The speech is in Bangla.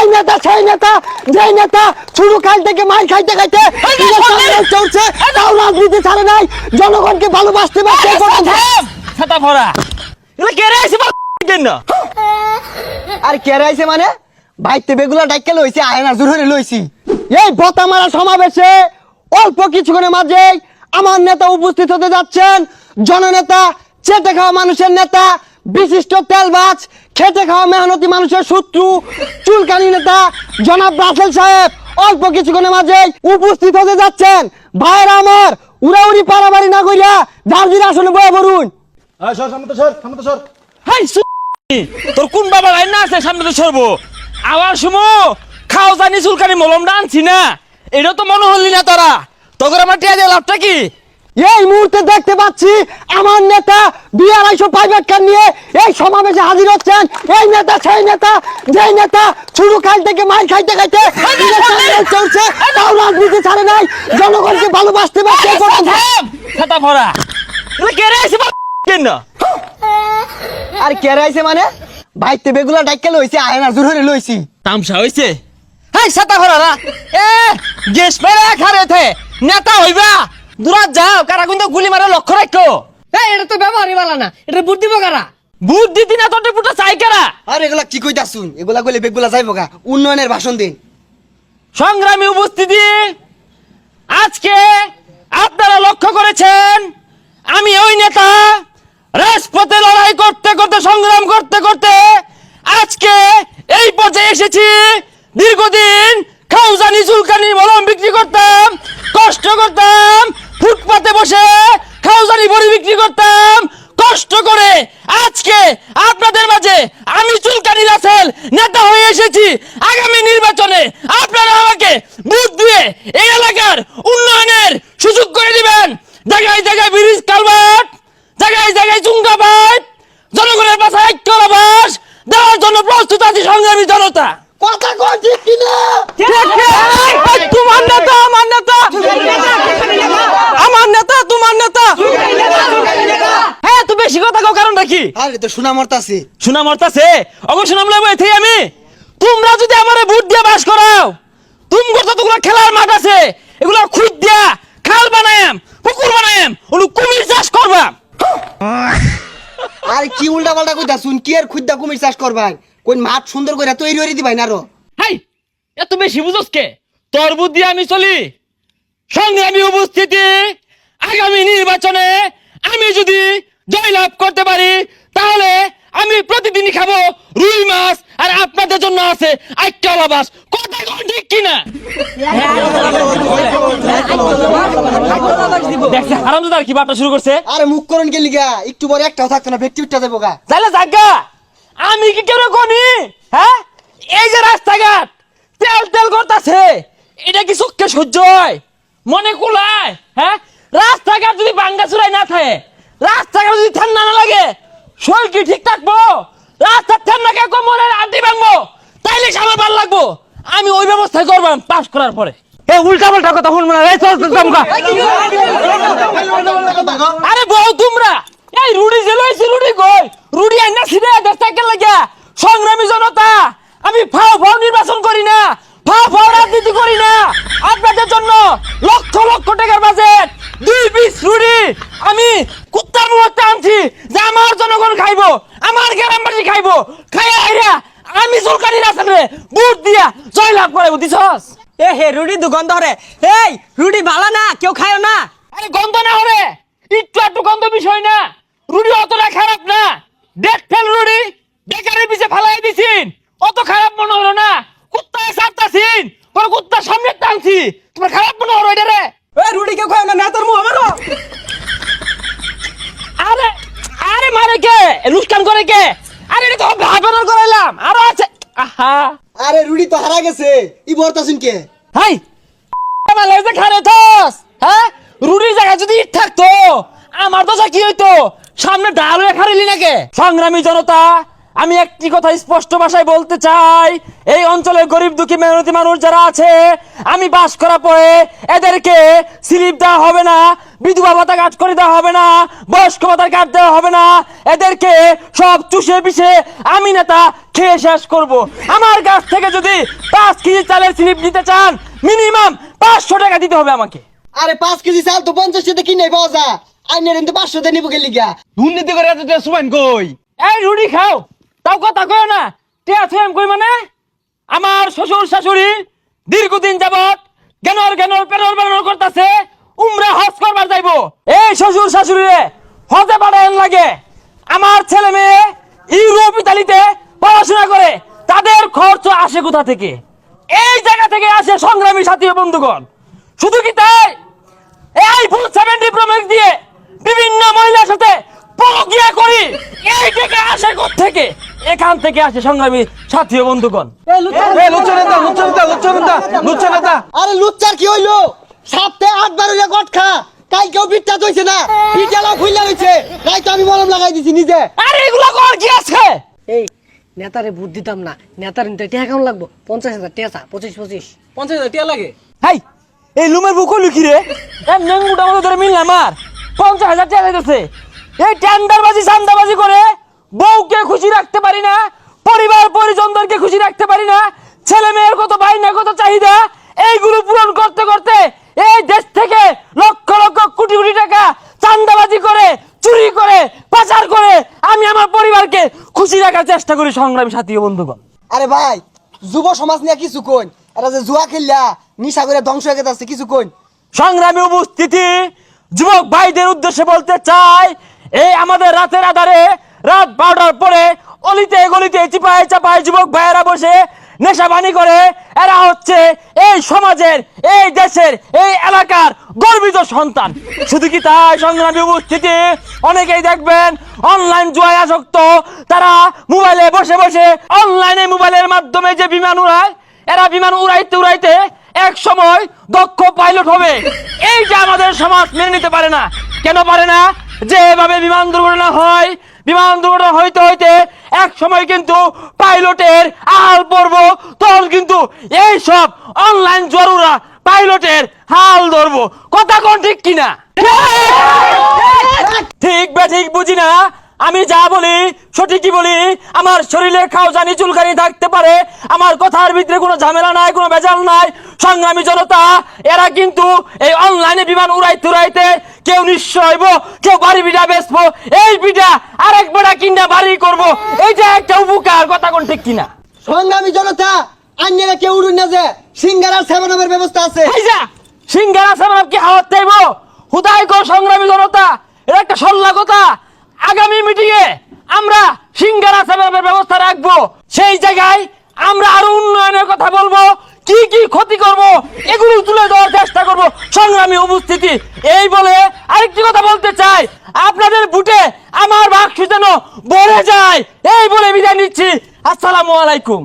এই নেতা সেই নেতা যেই নেতা শুরু কাল থেকে মার খাইতে খাইতে চলছে তাও রাজনীতি ছাড়ে নাই জনগণকে ভালোবাসতে পারছে ছাতা ভরা। এগুলো কেড়ে আসি কেন আর কে রাইছে মানে? বাইতে বেগুলা ডাইকে লইছে আয়না জোর হয়ে লইছি। এই বতা মারা সমাবেশে অল্প কিছুক্ষণের মাঝে আমার নেতা উপস্থিত হতে যাচ্ছেন। জননেতা চেটে খাওয়া মানুষের নেতা বিশিষ্ট তেলবাজ খেটে খাওয়া মেহনতি মানুষের শত্রু। চুলকানি নেতা জনাব রাসেল সাহেব অল্প কিছুক্ষণের মাঝে উপস্থিত হতে যাচ্ছেন। ভাইয়েরা আমার উড়াউড়ি পারাবাড়ি না কইরা জার্জির আসনে বয়ে সু- তোর কোন বাবা লাইন না আছে সামনে তো সরবো। আবার সুমো খাও জানি চুলকানি মলমটা আনছি না। এটা তো মনে হলি না তোরা। তোর আমার টিয়া দিয়ে লাভটা কি? এই মুহূর্তে দেখতে পাচ্ছি আমার নেতা দুই আড়াইশো প্রাইভেট কার নিয়ে এই সমাবেশে হাজির হচ্ছেন। এই নেতা সেই নেতা যেই নেতা শুরু কাল থেকে মার খাইতে খাইতে চলছে, তাও রাজনীতি ছাড়ে নাই জনগণকে ভালোবাসতে পারছে ছাতা ভরা। কেন? আর কে রাইছে মানে? বাইতে বেগুলা ডাইকে লইছে আয়না জোর হয়ে লইছি। তামসা হইছে? হাই ছাতা ভরা রা। এ গেস পেরে খারে থে নেতা হইবা। দূরাত যাও কারা কিন্তু গুলি মারে লক্ষ্য রাখো। এই এটা তো ব্যবহারই ভালো না এটা বুদ্ধি বকারা বুদ্ধি দিনা তোর পুটা চাই কারা আর এগুলা কি কইতা শুন এগুলা কইলে বেগুলা যাইব গা। উন্নয়নের ভাষণ দিন। সংগ্রামী উপস্থিতি আজকে আপনারা লক্ষ্য করেছেন আমি ওই নেতা রাজপথে লড়াই করতে করতে সংগ্রাম করতে করতে আজকে এই পর্যায়ে এসেছি। দীর্ঘদিন খাউজানি চুলকানি মলম বিক্রি করতাম কষ্ট করতাম বসে খাউজানি বড়ি বিক্রি করতাম। কষ্ট করে আজকে আপনাদের মাঝে আমি চুলকানি রাসেল নেতা হয়ে এসেছি। আগামী নির্বাচনে আপনারা আমাকে বুথ দিয়ে এই এলাকার উন্নয়নের সুযোগ করে দিবেন। জায়গায় জায়গায় ব্রিজ কালভার্ট জায়গায় জায়গায় চুঙ্গা পাইপ জনগণের পাশে ঐক্য আবাস দেওয়ার জন্য প্রস্তুত আছি সংগ্রামী জনতা কথা কই ঠিক কিনা তোমার নেতা আমার নেতা আমার নেতা তোমার নেতা হ্যাঁ তো বেশি কথা কও কারণটা কি? আরে তো শোনা মরতাছে। শোনা মরতাছে? অবশ্য নাম লেবো এতেই আমি। তোমরা যদি আমারে বুট দিয়ে বাস করাও তুমি করতে তোগুলা খেলার মাঠ আছে এগুলা খুদ দিয়া খাল বানায়াম পুকুর বানায়াম ওগুলো কুমির চাষ করবা। আর কি উল্টা পাল্টা কইতা শুন কি আর খুদ্দা কুমির চাষ করবাই কোন মাঠ সুন্দর করে তৈরি করে দিবাই না আরও। হাই এত বেশি বুঝোস কে? তোর বুদ্ধি আমি চলি। সংগ্রামী উপস্থিতি আগামী নির্বাচনে আমি যদি জয়লাভ করতে পারি তাহলে আমি প্রতিদিনই খাব রুই মাছ আর আপনাদের জন্য আছে আইক্যাল আবাস কথা কোন ঠিক কিনা? দেখছে হারামজাদার কি বার্তা শুরু করছে? আরে মুখ করন কে লিগা একটু পরে একটাও থাকতো না ব্যক্তি উঠতে দেবো গা। তাহলে জাগা আমি কি কেন কোনি হ্যাঁ? এই যে রাস্তাঘাট তেল তেল করতেছে এটা কি চোখকে সহ্য হয়? মনে কুলায় হ্যাঁ? রাস্তাঘাট যদি বাঙ্গা চুরাই না থাকে রাস্তাঘাট যদি ঠান্ডা না লাগে শরীর কি ঠিক থাকব? রাস্তার ঠান্ডাকে কোমরের আড্ডি ভাঙবো? তাইলে আমার ভালো লাগবো। আমি ওই ব্যবস্থা করবাম পাস করার পরে। এ উল্টা পাল্টা কথা শুনব না। এই চল চল, দমকা। আরে বউ তোমরা! এই রুডি যে লইছি রুডি কই? রুডি আইনা লাগিয়া সংগ্রামী জনতা আমি ফাও ফাও নির্বাচন করি না। ফাও ফাও রাজনীতি করি না। আপনাদের জন্য লক্ষ লক্ষ টাকার বাজেট দুই পিস রুডি। আমি কুত্তার মুহূর্তে আনছি যে আমার জনগণ খাইব আমার গ্রামবাসী খাইব। খাইয়া আইরা আমি সরকারি রাসানে বুট দিয়া জয়লাভ করে বুঝিছস এ হে রুটি দুগন্ধ রে। এই রুটি ভালো না কেউ খায় না। আরে গন্ধ না হরে একটু একটু গন্ধ বিষয় না রুডি অতটা খারাপ না দেখ ফেল রুডি বেকারের পিছে ফালাই দিছিন অত খারাপ মনে হলো না কুত্তায় সারতাছিন পরে কুত্তার সামনে টানছি তোমার খারাপ মনে হলো এটা রে এই রুটি কেউ খায় না নেতার মুখ আমারও আরে আরে লুস্কান করে কে? আরে এটা তো ভাবনা করাইলাম। আরও আছে। আহা। আরে রুডি তো হারা গেছে। ই বর্তা শুন কে? হাই। আমার লেজে খারে থস হ্যাঁ? রুটির জায়গায় যদি ইট থাকতো আমার তো কি হইতো? সামনে ডাল হয়ে খারিলি নাকি? সংগ্রামী জনতা আমি একটি কথা স্পষ্ট ভাষায় বলতে চাই। এই অঞ্চলের গরিব দুঃখী মেহনতি মানুষ যারা আছে আমি বাস করা পরে এদেরকে স্লিপ দেওয়া হবে না বিধবা ভাতা কাজ করে দেওয়া হবে না বয়স্ক ভাতার কাজ দেওয়া হবে না। এদেরকে সব চুষে পিষে আমি নেতা খেয়ে শেষ করব। আমার কাছ থেকে যদি পাঁচ কেজি চালের স্লিপ নিতে চান মিনিমাম পাঁচশো টাকা দিতে হবে আমাকে। আরে পাঁচ কেজি চাল তো পঞ্চাশ টাকা কিনে পাওয়া যা। আইনের কিন্তু পাঁচশো টাকা নিবো গেলি গা। দুর্নীতি করে এত সুমাইন কই? এই রুটি খাও। তাও কথা কয় না টিয়া থুয়াম কই মানে? আমার শ্বশুর শাশুড়ি দীর্ঘদিন যাবত জ্ঞানর জ্ঞানর পেরর বেরর করতেছে উমরা হজ করবার যাইবো। এই শ্বশুর শাশুড়ি রে হজে পাঠাইন লাগে। আমার ছেলে মেয়ে ইউরোপ ইতালিতে পড়াশোনা করে তাদের খরচ আসে কোথা থেকে এই জায়গা থেকে আসে সংগ্রামী সাথী বন্ধুগণ শুধু কি তাই এই ফুল সেভেন্টি প্রমেক দিয়ে বিভিন্ন মহিলার সাথে প্রক্রিয়া করি এই থেকে আসে থেকে এখান থেকে আসে সংগ্রামী সাথী বন্ধুগণ আরে লুচ্চার কি হইল সপ্তাহে আটবার হইলে গট খা কেউ পিঠটা তৈছে না খুইলা হইছে তাই তো আমি মলম লাগাই দিছি নিজে। আরে এগুলো কর কি আছে? এই নেতারে ভোট দিতাম না। নেতার নিতে টিয়া কেমন লাগবো? পঞ্চাশ হাজার টিয়া পঁচিশ পঁচিশ। পঞ্চাশ হাজার টিয়া লাগে? হাই এই লুমের বুক লুকি রে? এম নেঙ্গুটা মতো ধরে মিললাম আমার পঞ্চাশ হাজার টাকা দিতেছে এই টেন্ডারবাজি সান্দাবাজি করে বউকে খুশি রাখতে পারি না পরিবার পরিজনদেরকে খুশি রাখতে পারি না ছেলে মেয়ের কত বাইনা কত চাহিদা এইগুলো পূরণ করতে করতে এই দেশ থেকে লক্ষ কোটি কোটি টাকা চান্দাবাজি করে চুরি করে পাচার করে আমি আমার পরিবারকে খুশি রাখার চেষ্টা করি সংগ্রামী সাথী বন্ধুগণ। আরে ভাই যুব সমাজ নিয়ে কিছু কইন। এরা যে জুয়া খেললা নিশা করে ধ্বংস হয়ে গেছে কিছু কইন? সংগ্রামী উপস্থিতি যুবক ভাইদের উদ্দেশ্যে বলতে চাই এই আমাদের রাতের আধারে রাত বারোটার পরে অলিতে গলিতে চিপায় চাপায় যুবক ভাইয়েরা বসে নেশাবানি করে, এরা হচ্ছে এই সমাজের, এই দেশের, এই এলাকার গর্বিত সন্তান। শুধু কি তাই সংগ্রামী উপস্থিতি? অনেকেই দেখবেন অনলাইন জুয়ায় আসক্ত। তারা মোবাইলে বসে বসে অনলাইনে মোবাইলের মাধ্যমে যে বিমান উড়ায়, এরা বিমান উড়াইতে উড়াইতে এক সময় দক্ষ পাইলট হবে। এই যে আমাদের সমাজ মেনে নিতে পারে না। কেন পারে না? যে এভাবে বিমান দুর্ঘটনা হয় বিমান দুর্ঘটনা হইতে হইতে এক সময় কিন্তু পাইলটের হাল পড়ব তখন কিন্তু এই সব অনলাইন জরুরা পাইলটের হাল ধরবো। কথা কোন ঠিক কিনা? ঠিক বে ঠিক বুঝি না। আমি যা বলি, সঠিকই বলি, আমার শরীরে খাও জানি চুলকানি থাকতে পারে। আমার কথার ভিতরে কোনো ঝামেলা নাই, কোনো বেজাল নাই। সংগ্রামী জনতা, এরা কিন্তু এই অনলাইনে বিমান উড়াইতে উড়াইতে কেউ নিঃস্ব হইব কেউ বাড়ি বিটা বেচবো এই বিটা আরেক বেড়া কিনা বাড়ি করব এইটা একটা উপকার কথা কোন ঠিক কিনা? সংগ্রামী জনতা আন্যেরা কেউ উড়ুন না যে সিঙ্গার আর সেভেন ব্যবস্থা আছে। সিঙ্গারা সামনে কি হাওয়াত চাইব হুদাই কর সংগ্রামী জনতা এটা একটা সল্লা কথা। আগামী মিটিং এ আমরা সিঙ্গারা সামনের ব্যবস্থা রাখব। সেই জায়গায় আমরা আরও উন্নয়নের কথা বলব। কি কি ক্ষতি করব, এগুলো তুলে দেওয়ার চেষ্টা করব। সংগ্রামী উপস্থিতি, এই বলে আরেকটি কথা বলতে চাই। আপনাদের বুটে আমার বাক্স যেন ভরে যায়, এই বলে বিদায় নিচ্ছি। আসসালামু আলাইকুম।